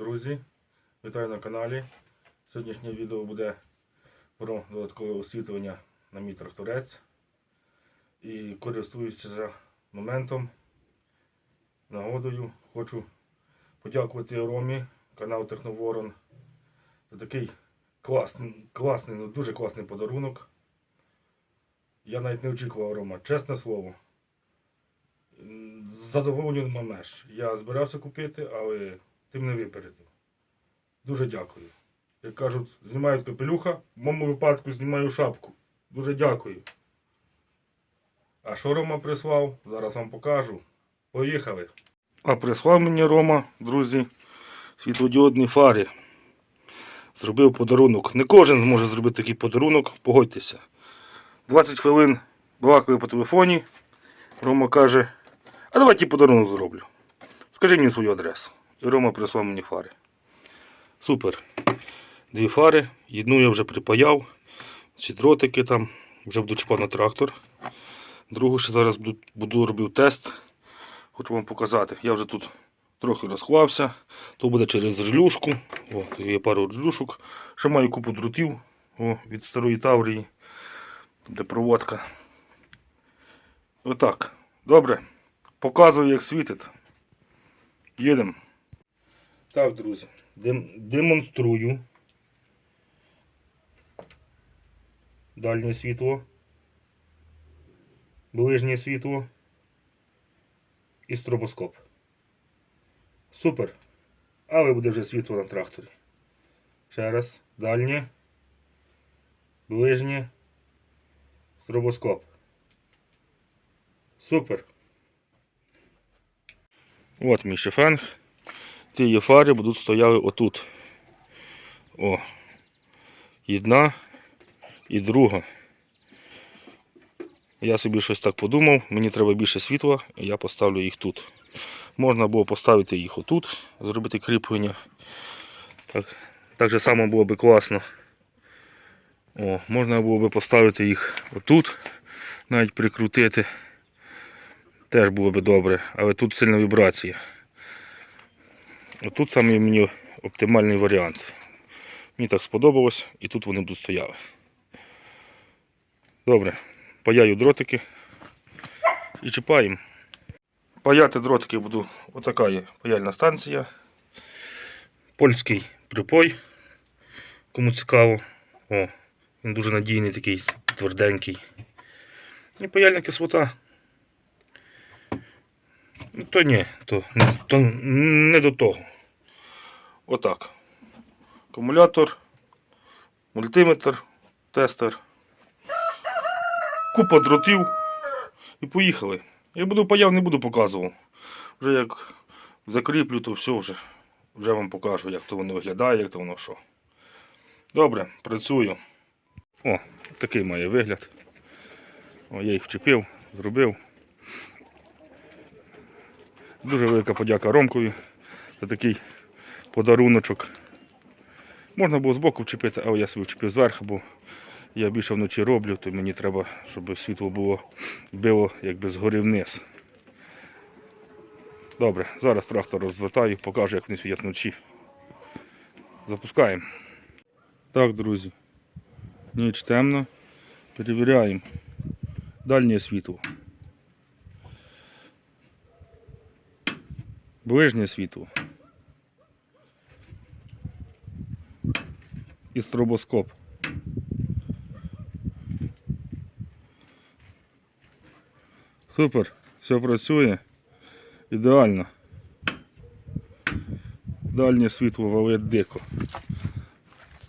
Друзі, вітаю на каналі. Сьогоднішнє відео буде про додаткове освітлення на мій тракторець. І користуючись моментом, нагодою, хочу подякувати Ромі, канал Техноворон, за такий класний, класний, ну дуже класний подарунок. Я навіть не очікував Рома, чесне слово. М, З задоволенням нема меж. Я збирався купити, але ти мене випередив. Дуже дякую. Як кажуть, знімають капелюха, в моєму випадку знімаю шапку. Дуже дякую. А що Рома прислав? Зараз вам покажу. Поїхали. А прислав мені Рома, друзі, світлодіодні фари. Зробив подарунок. Не кожен зможе зробити такий подарунок, погодьтеся. 20 хвилин балакали по телефоні. Рома каже, а давай ті подарунок зроблю. Скажи мені свою адресу. І Рома прислав мені фари. Супер. Дві фари. Одну я вже припаяв. Ці дротики там. Вже буду чіпати на трактор. Другу ще зараз буду, буду робити тест. Хочу вам показати. Я вже тут трохи розклався. То буде через релюшку. О, тут є пару релюшок. Ще маю купу дротів О, від старої Таврії. Де проводка. Отак. Добре. Показую, як світить. Їдемо. Так, друзі, дем- демонструю дальнє світло, ближнє світло і стробоскоп. Супер. Але буде вже світло на тракторі. Ще раз. Дальнє, ближнє, стробоскоп. Супер. От мій шефенг. Ті її фари будуть стояли отут. О. Одна і друга. Я собі щось так подумав, мені треба більше світла, я поставлю їх тут. Можна було поставити їх отут, зробити кріплення. Так, так же само було би класно. О, можна було би поставити їх отут, навіть прикрутити. Теж було би добре, але тут сильна вібрація. Отут саме мені оптимальний варіант. Мені так сподобалось і тут вони будуть стояли. Добре, паяю дротики і чіпаємо. Паяти дротики буду. Отака є паяльна станція. Польський припой. Кому цікаво. О, він дуже надійний такий, тверденький. І паяльна кислота. То ні, то, то не до того. Отак. Акумулятор, мультиметр, тестер. Купа дротів і поїхали. Я буду паяв, не буду показував. Вже як закріплю, то все вже, вже вам покажу, як то воно виглядає, як то воно що. Добре, працюю. О, такий має вигляд. О, я їх вчепив, зробив. Дуже велика подяка Ромкові за такий подаруночок. Можна було збоку вчепити, але я собі вчепив зверху, бо я більше вночі роблю, то мені треба, щоб світло було било якби згори вниз. Добре, зараз трактор розвертаю, покажу, як вони світять вночі. Запускаємо. Так, друзі. Ніч темно. Перевіряємо. Дальнє світло. Ближнє світло. І стробоскоп. Супер, все працює. Ідеально. Дальнє світло валить дико.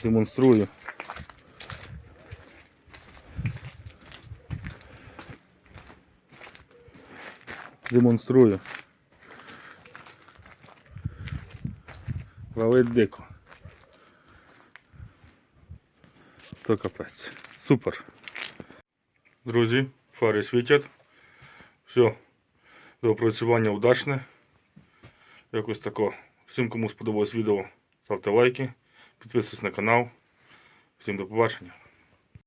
Демонструю. Демонструю. Валить дико. То капець. Супер. Друзі, фари світять. Все. До опрацювання удачне. Якось тако. Всім, кому сподобалось відео, ставте лайки, підписуйтесь на канал. Всім до побачення.